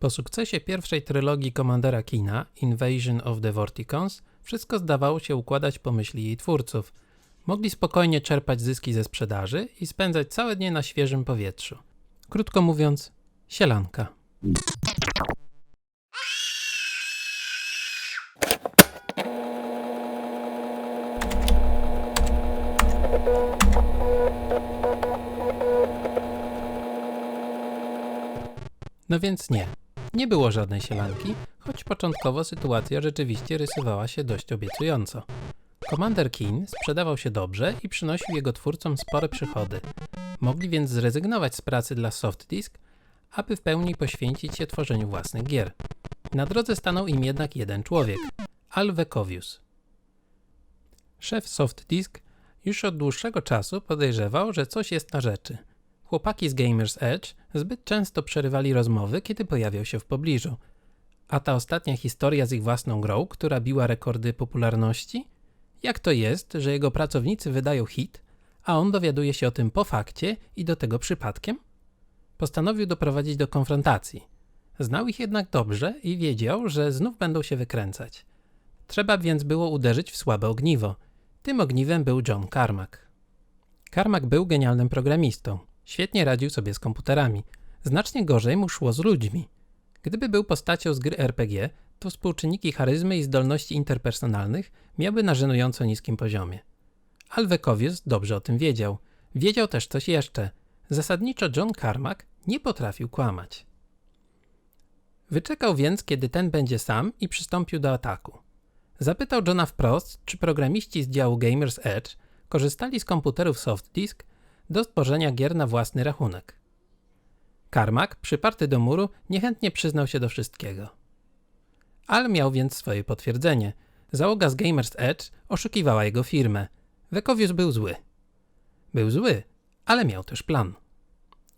Po sukcesie pierwszej trylogii Commandera Kina, Invasion of the Vorticons, wszystko zdawało się układać po myśli jej twórców. Mogli spokojnie czerpać zyski ze sprzedaży i spędzać całe dnie na świeżym powietrzu. Krótko mówiąc, sielanka. No więc nie, nie było żadnej sielanki, choć początkowo sytuacja rzeczywiście rysowała się dość obiecująco. Commander Keen sprzedawał się dobrze i przynosił jego twórcom spore przychody. Mogli więc zrezygnować z pracy dla Softdisk, aby w pełni poświęcić się tworzeniu własnych gier. Na drodze stanął im jednak jeden człowiek Al Wekowius. Szef Softdisk już od dłuższego czasu podejrzewał, że coś jest na rzeczy. Chłopaki z Gamers Edge zbyt często przerywali rozmowy, kiedy pojawiał się w pobliżu. A ta ostatnia historia z ich własną grą, która biła rekordy popularności? Jak to jest, że jego pracownicy wydają hit, a on dowiaduje się o tym po fakcie i do tego przypadkiem? Postanowił doprowadzić do konfrontacji. Znał ich jednak dobrze i wiedział, że znów będą się wykręcać. Trzeba więc było uderzyć w słabe ogniwo. Tym ogniwem był John Carmack. Carmack był genialnym programistą. Świetnie radził sobie z komputerami. Znacznie gorzej mu szło z ludźmi. Gdyby był postacią z gry RPG, to współczynniki charyzmy i zdolności interpersonalnych miały na żenująco niskim poziomie. Alwekowius dobrze o tym wiedział. Wiedział też coś jeszcze. Zasadniczo John Carmack nie potrafił kłamać. Wyczekał więc, kiedy ten będzie sam i przystąpił do ataku. Zapytał Johna wprost, czy programiści z działu Gamers Edge korzystali z komputerów Softdisk do stworzenia gier na własny rachunek. Carmack, przyparty do muru, niechętnie przyznał się do wszystkiego. Al miał więc swoje potwierdzenie. Załoga z Gamers Edge oszukiwała jego firmę. Wekowius był zły. Był zły, ale miał też plan.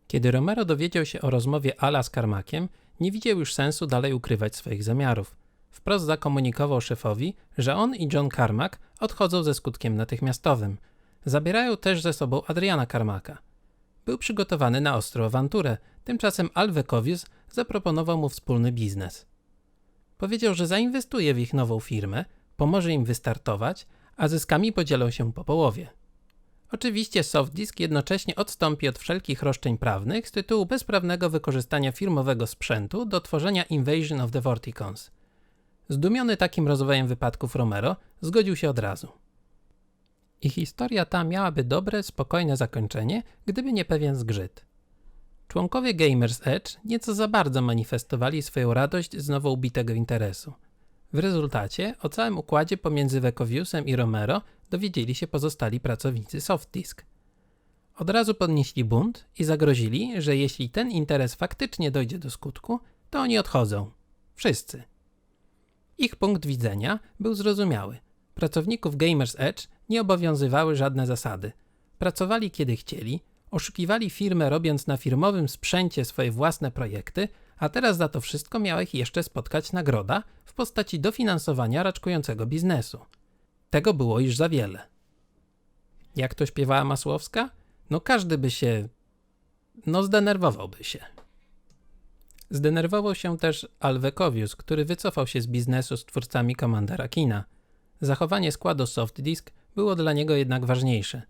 Kiedy Romero dowiedział się o rozmowie Ala z Carmackiem, nie widział już sensu dalej ukrywać swoich zamiarów. Wprost zakomunikował szefowi, że on i John Carmack odchodzą ze skutkiem natychmiastowym. Zabierają też ze sobą Adriana Carmacka. Był przygotowany na ostrą awanturę, tymczasem Al Wekowius zaproponował mu wspólny biznes. Powiedział, że zainwestuje w ich nową firmę, pomoże im wystartować, a zyskami podzielą się po połowie. Oczywiście Softdisk jednocześnie odstąpi od wszelkich roszczeń prawnych z tytułu bezprawnego wykorzystania firmowego sprzętu do tworzenia Invasion of the Vorticons. Zdumiony takim rozwojem wypadków Romero zgodził się od razu. I historia ta miałaby dobre, spokojne zakończenie, gdyby nie pewien zgrzyt. Członkowie Gamers Edge nieco za bardzo manifestowali swoją radość z nowo ubitego interesu. W rezultacie o całym układzie pomiędzy Wekowiusem i Romero dowiedzieli się pozostali pracownicy Softdisk. Od razu podnieśli bunt i zagrozili, że jeśli ten interes faktycznie dojdzie do skutku, to oni odchodzą. Wszyscy. Ich punkt widzenia był zrozumiały. Pracowników Gamers Edge nie obowiązywały żadne zasady. Pracowali kiedy chcieli, oszukiwali firmę robiąc na firmowym sprzęcie swoje własne projekty, a teraz za to wszystko miała ich jeszcze spotkać nagroda w postaci dofinansowania raczkującego biznesu. Tego było już za wiele. Jak to śpiewała Masłowska? No każdy by się... no zdenerwowałby się. Zdenerwował się też Alwekowius, który wycofał się z biznesu z twórcami Commandera Kina. Zachowanie składu Softdisk było dla niego jednak ważniejsze.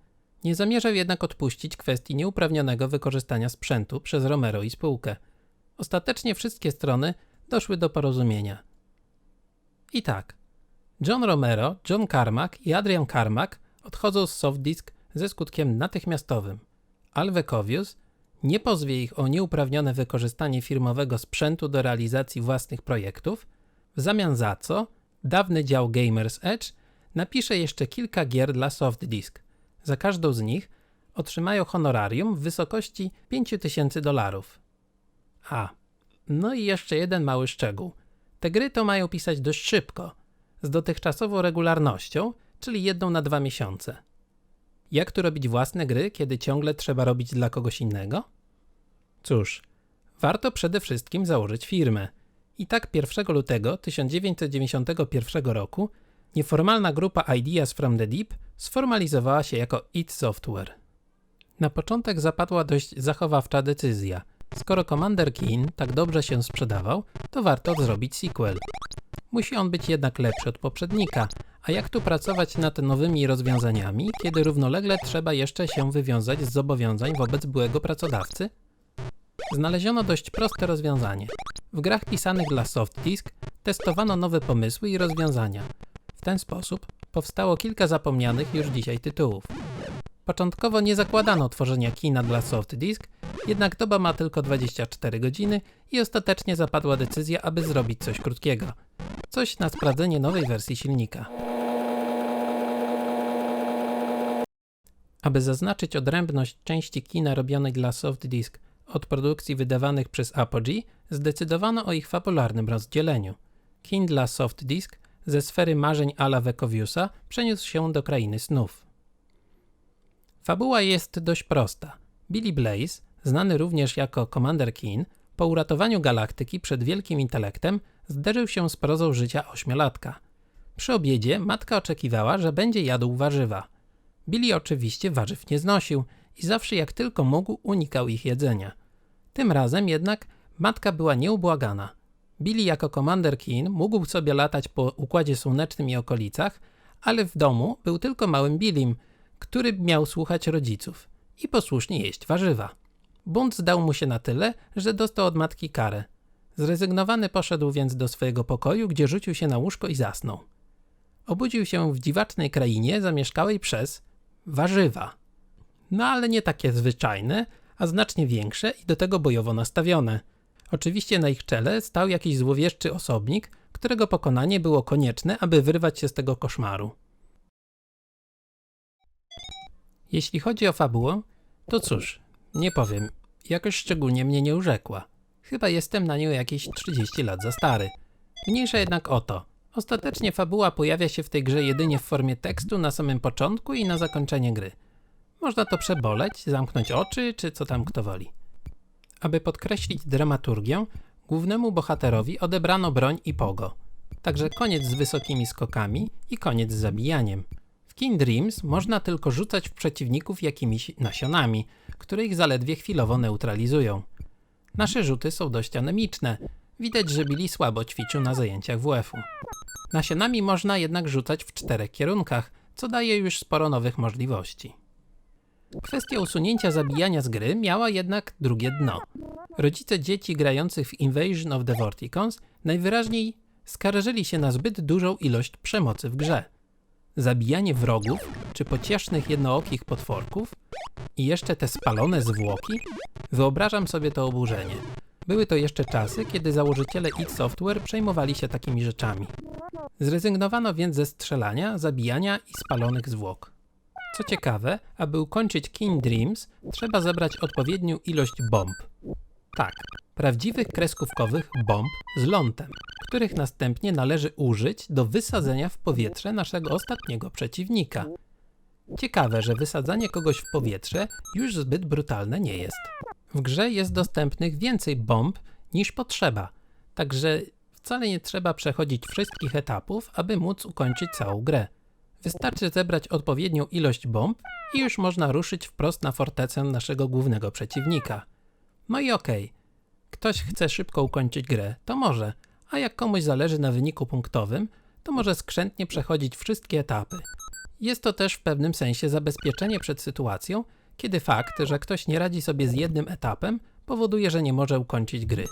Nie zamierzał jednak odpuścić kwestii nieuprawnionego wykorzystania sprzętu przez Romero i spółkę. Ostatecznie wszystkie strony doszły do porozumienia. I tak, John Romero, John Carmack i Adrian Carmack odchodzą z Softdisk ze skutkiem natychmiastowym. Alwekowius nie pozwie ich o nieuprawnione wykorzystanie firmowego sprzętu do realizacji własnych projektów, w zamian za co dawny dział Gamers Edge napisze jeszcze kilka gier dla Softdisk. Za każdą z nich otrzymają honorarium w wysokości 5000 dolarów. A, no i jeszcze jeden mały szczegół. Te gry to mają pisać dość szybko, z dotychczasową regularnością, czyli jedną na dwa miesiące. Jak tu robić własne gry, kiedy ciągle trzeba robić dla kogoś innego? Cóż, warto przede wszystkim założyć firmę. I tak 1 lutego 1991 roku nieformalna grupa Ideas from the Deep sformalizowała się jako id Software. Na początek zapadła dość zachowawcza decyzja. Skoro Commander Keen tak dobrze się sprzedawał, to warto zrobić sequel. Musi on być jednak lepszy od poprzednika, a jak tu pracować nad nowymi rozwiązaniami, kiedy równolegle trzeba jeszcze się wywiązać z zobowiązań wobec byłego pracodawcy? Znaleziono dość proste rozwiązanie. W grach pisanych dla Softdisk testowano nowe pomysły i rozwiązania. W ten sposób powstało kilka zapomnianych już dzisiaj tytułów. Początkowo nie zakładano tworzenia kina dla Softdisk, jednak doba ma tylko 24 godziny i ostatecznie zapadła decyzja, aby zrobić coś krótkiego. Coś na sprawdzenie nowej wersji silnika. Aby zaznaczyć odrębność części kina robionej dla Softdisk od produkcji wydawanych przez Apogee, zdecydowano o ich fabularnym rozdzieleniu. Kin dla Softdisk ze sfery marzeń Ala Wekowiusa przeniósł się do krainy snów. Fabuła jest dość prosta. Billy Blaze, znany również jako Commander Keen, po uratowaniu galaktyki przed wielkim intelektem zderzył się z prozą życia ośmiolatka. Przy obiedzie matka oczekiwała, że będzie jadł warzywa. Billy oczywiście warzyw nie znosił i zawsze jak tylko mógł unikał ich jedzenia. Tym razem jednak matka była nieubłagana. Billy jako Commander Keen mógł sobie latać po Układzie Słonecznym i okolicach, ale w domu był tylko małym Billym, który miał słuchać rodziców i posłusznie jeść warzywa. Bunt zdał mu się na tyle, że dostał od matki karę. Zrezygnowany poszedł więc do swojego pokoju, gdzie rzucił się na łóżko i zasnął. Obudził się w dziwacznej krainie zamieszkałej przez warzywa. No ale nie takie zwyczajne, a znacznie większe i do tego bojowo nastawione. Oczywiście na ich czele stał jakiś złowieszczy osobnik, którego pokonanie było konieczne, aby wyrwać się z tego koszmaru. Jeśli chodzi o fabułę, to cóż, nie powiem, jakoś szczególnie mnie nie urzekła. Chyba jestem na nią jakieś 30 lat za stary. Mniejsza jednak o to. Ostatecznie fabuła pojawia się w tej grze jedynie w formie tekstu na samym początku i na zakończenie gry. Można to przeboleć, zamknąć oczy, czy co tam kto woli. Aby podkreślić dramaturgię, głównemu bohaterowi odebrano broń i pogo. Także koniec z wysokimi skokami i koniec z zabijaniem. W King Dreams można tylko rzucać w przeciwników jakimiś nasionami, które ich zaledwie chwilowo neutralizują. Nasze rzuty są dość anemiczne. Widać, że Billy słabo ćwiczył na zajęciach WF-u. Nasionami można jednak rzucać w czterech kierunkach, co daje już sporo nowych możliwości. Kwestia usunięcia zabijania z gry miała jednak drugie dno. Rodzice dzieci grających w Invasion of the Vorticons najwyraźniej skarżyli się na zbyt dużą ilość przemocy w grze. Zabijanie wrogów czy pociesznych jednookich potworków i jeszcze te spalone zwłoki? Wyobrażam sobie to oburzenie. Były to jeszcze czasy, kiedy założyciele id Software przejmowali się takimi rzeczami. Zrezygnowano więc ze strzelania, zabijania i spalonych zwłok. Co ciekawe, aby ukończyć King Dreams, trzeba zebrać odpowiednią ilość bomb. Tak, prawdziwych kreskówkowych bomb z lądem, których następnie należy użyć do wysadzenia w powietrze naszego ostatniego przeciwnika. Ciekawe, że wysadzanie kogoś w powietrze już zbyt brutalne nie jest. W grze jest dostępnych więcej bomb niż potrzeba, także wcale nie trzeba przechodzić wszystkich etapów, aby móc ukończyć całą grę. Wystarczy zebrać odpowiednią ilość bomb i już można ruszyć wprost na fortecę naszego głównego przeciwnika. No i okej, okay. ktoś chce szybko ukończyć grę, to może, a jak komuś zależy na wyniku punktowym, to może skrzętnie przechodzić wszystkie etapy. Jest to też w pewnym sensie zabezpieczenie przed sytuacją, kiedy fakt, że ktoś nie radzi sobie z jednym etapem, powoduje, że nie może ukończyć gry.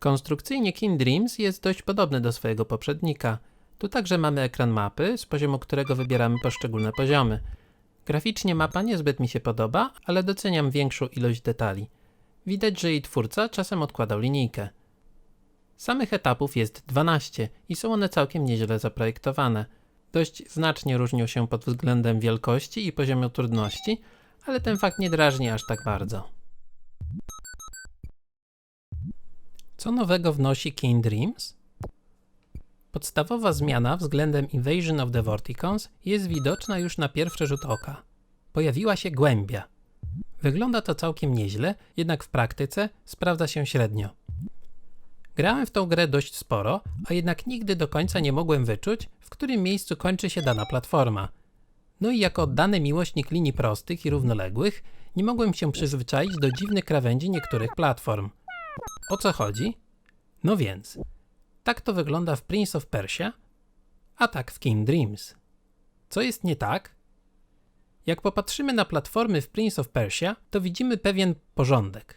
Konstrukcyjnie King Dreams jest dość podobny do swojego poprzednika. Tu także mamy ekran mapy, z poziomu którego wybieramy poszczególne poziomy. Graficznie mapa niezbyt mi się podoba, ale doceniam większą ilość detali. Widać, że jej twórca czasem odkładał linijkę. Samych etapów jest 12 i są one całkiem nieźle zaprojektowane. Dość znacznie różnią się pod względem wielkości i poziomu trudności, ale ten fakt nie drażni aż tak bardzo. Co nowego wnosi King Dreams? Podstawowa zmiana względem Invasion of the Vorticons jest widoczna już na pierwszy rzut oka. Pojawiła się głębia. Wygląda to całkiem nieźle, jednak w praktyce sprawdza się średnio. Grałem w tą grę dość sporo, a jednak nigdy do końca nie mogłem wyczuć, w którym miejscu kończy się dana platforma. No i jako oddany miłośnik linii prostych i równoległych, nie mogłem się przyzwyczaić do dziwnych krawędzi niektórych platform. O co chodzi? No więc, tak to wygląda w Prince of Persia, a tak w King Dreams. Co jest nie tak? Jak popatrzymy na platformy w Prince of Persia, to widzimy pewien porządek.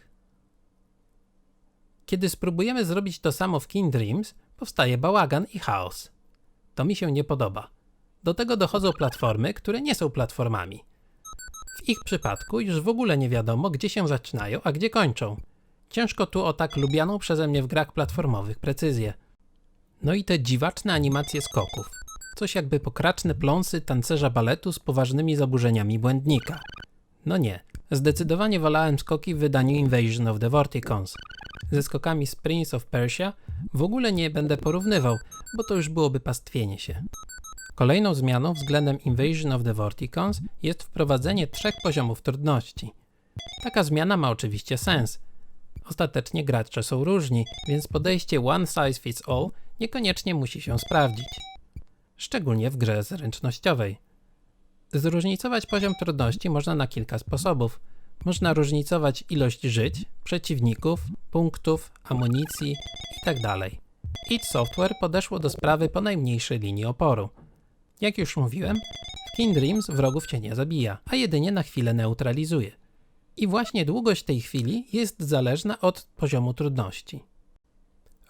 Kiedy spróbujemy zrobić to samo w King Dreams, powstaje bałagan i chaos. To mi się nie podoba. Do tego dochodzą platformy, które nie są platformami. W ich przypadku już w ogóle nie wiadomo, gdzie się zaczynają, a gdzie kończą. Ciężko tu o tak lubianą przeze mnie w grach platformowych precyzję. No i te dziwaczne animacje skoków. Coś jakby pokraczne pląsy tancerza baletu z poważnymi zaburzeniami błędnika. No nie, zdecydowanie wolałem skoki w wydaniu Invasion of the Vorticons. Ze skokami z Prince of Persia w ogóle nie będę porównywał, bo to już byłoby pastwienie się. Kolejną zmianą względem Invasion of the Vorticons jest wprowadzenie trzech poziomów trudności. Taka zmiana ma oczywiście sens. Ostatecznie gracze są różni, więc podejście one size fits all niekoniecznie musi się sprawdzić. Szczególnie w grze zręcznościowej. Zróżnicować poziom trudności można na kilka sposobów. Można różnicować ilość żyć, przeciwników, punktów, amunicji itd. id Software podeszło do sprawy po najmniejszej linii oporu. Jak już mówiłem, w King Dreams wrogów cię nie zabija, a jedynie na chwilę neutralizuje. I właśnie długość tej chwili jest zależna od poziomu trudności.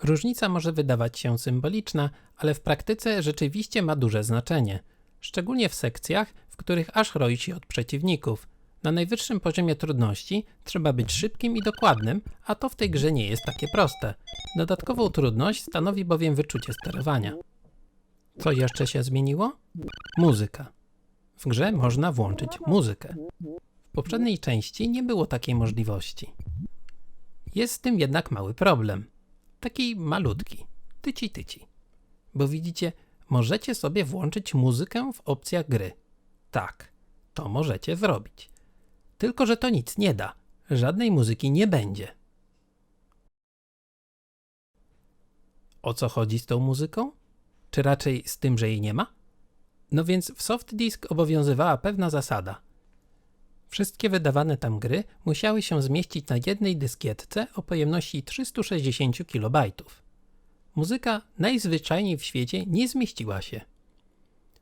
Różnica może wydawać się symboliczna, ale w praktyce rzeczywiście ma duże znaczenie, szczególnie w sekcjach, w których aż roi się od przeciwników. Na najwyższym poziomie trudności trzeba być szybkim i dokładnym, a to w tej grze nie jest takie proste. Dodatkową trudność stanowi bowiem wyczucie sterowania. Co jeszcze się zmieniło? Muzyka. W grze można włączyć muzykę. Poprzedniej części nie było takiej możliwości. Jest z tym jednak mały problem. Taki malutki. Tyci tyci. Bo widzicie, możecie sobie włączyć muzykę w opcjach gry. Tak, to możecie zrobić. Tylko, że to nic nie da. Żadnej muzyki nie będzie. O co chodzi z tą muzyką? Czy raczej z tym, że jej nie ma? No więc w soft disk obowiązywała pewna zasada. Wszystkie wydawane tam gry musiały się zmieścić na jednej dyskietce o pojemności 360 KB. Muzyka najzwyczajniej w świecie nie zmieściła się.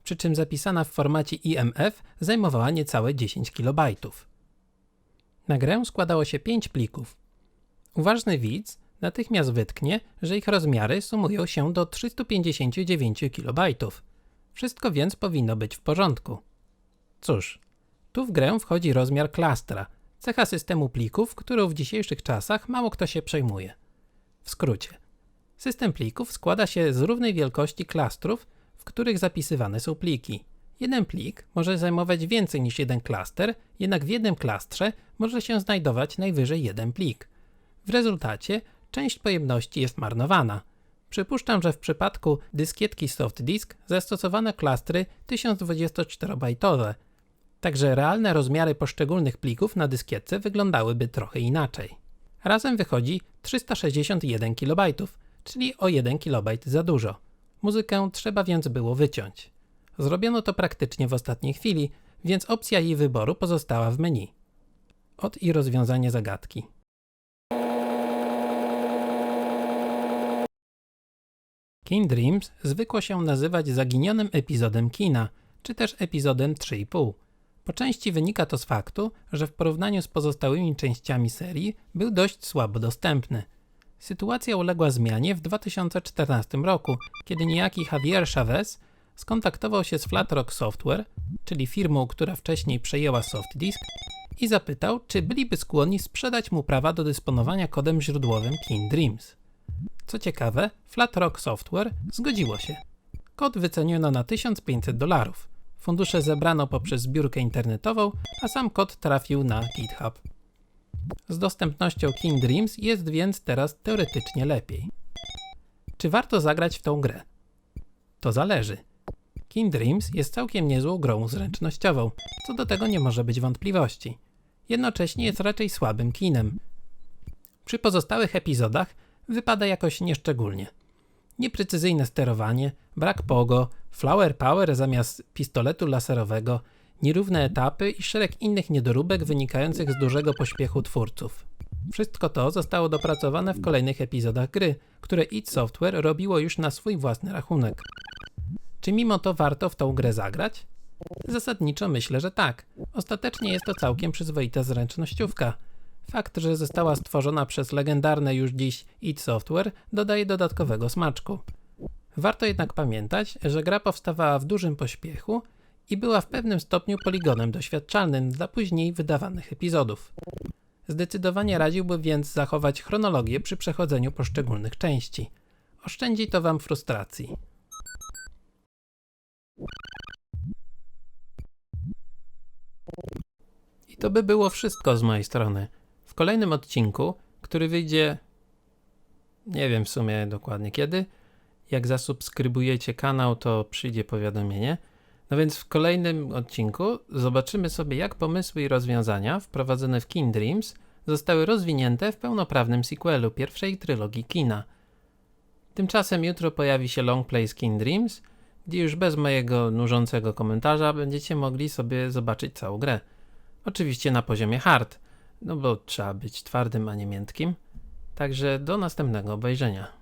Przy czym zapisana w formacie IMF zajmowała niecałe 10 KB. Na grę składało się 5 plików. Uważny widz natychmiast wytknie, że ich rozmiary sumują się do 359 KB. Wszystko więc powinno być w porządku. Cóż, tu w grę wchodzi rozmiar klastra, cecha systemu plików, którą w dzisiejszych czasach mało kto się przejmuje. W skrócie, system plików składa się z równej wielkości klastrów, w których zapisywane są pliki. Jeden plik może zajmować więcej niż jeden klaster, jednak w jednym klastrze może się znajdować najwyżej jeden plik. W rezultacie część pojemności jest marnowana. Przypuszczam, że w przypadku dyskietki soft disk zastosowano klastry 1024-bajtowe, także realne rozmiary poszczególnych plików na dyskietce wyglądałyby trochę inaczej. Razem wychodzi 361 KB, czyli o 1 KB za dużo. Muzykę trzeba więc było wyciąć. Zrobiono to praktycznie w ostatniej chwili, więc opcja jej wyboru pozostała w menu. Od i rozwiązanie zagadki. King Dreams zwykło się nazywać zaginionym epizodem kina, czy też epizodem 3,5. Po części wynika to z faktu, że w porównaniu z pozostałymi częściami serii był dość słabo dostępny. Sytuacja uległa zmianie w 2014 roku, kiedy niejaki Javier Chavez skontaktował się z Flatrock Software, czyli firmą, która wcześniej przejęła SoftDisk, i zapytał, czy byliby skłonni sprzedać mu prawa do dysponowania kodem źródłowym King Dreams. Co ciekawe, Flatrock Software zgodziło się. Kod wyceniono na 1500 dolarów. Fundusze zebrano poprzez zbiórkę internetową, a sam kod trafił na GitHub. Z dostępnością King Dreams jest więc teraz teoretycznie lepiej. Czy warto zagrać w tą grę? To zależy. King Dreams jest całkiem niezłą grą zręcznościową, co do tego nie może być wątpliwości. Jednocześnie jest raczej słabym kinem. Przy pozostałych epizodach wypada jakoś nieszczególnie. Nieprecyzyjne sterowanie, brak pogo, flower power zamiast pistoletu laserowego, nierówne etapy i szereg innych niedoróbek wynikających z dużego pośpiechu twórców. Wszystko to zostało dopracowane w kolejnych epizodach gry, które id Software robiło już na swój własny rachunek. Czy mimo to warto w tą grę zagrać? Zasadniczo myślę, że tak. Ostatecznie jest to całkiem przyzwoita zręcznościówka. Fakt, że została stworzona przez legendarne już dziś id Software dodaje dodatkowego smaczku. Warto jednak pamiętać, że gra powstawała w dużym pośpiechu i była w pewnym stopniu poligonem doświadczalnym dla później wydawanych epizodów. Zdecydowanie radziłbym więc zachować chronologię przy przechodzeniu poszczególnych części. Oszczędzi to Wam frustracji. I to by było wszystko z mojej strony. W kolejnym odcinku, który wyjdzie nie wiem w sumie dokładnie kiedy, jak zasubskrybujecie kanał, to przyjdzie powiadomienie. No więc w kolejnym odcinku zobaczymy sobie, jak pomysły i rozwiązania wprowadzone w Kin Dreams zostały rozwinięte w pełnoprawnym sequelu pierwszej trylogii kina. Tymczasem jutro pojawi się Long Play z Kin Dreams, gdzie już bez mojego nużącego komentarza będziecie mogli sobie zobaczyć całą grę. Oczywiście na poziomie hard, no bo trzeba być twardym, a nie miętkim. Także do następnego obejrzenia.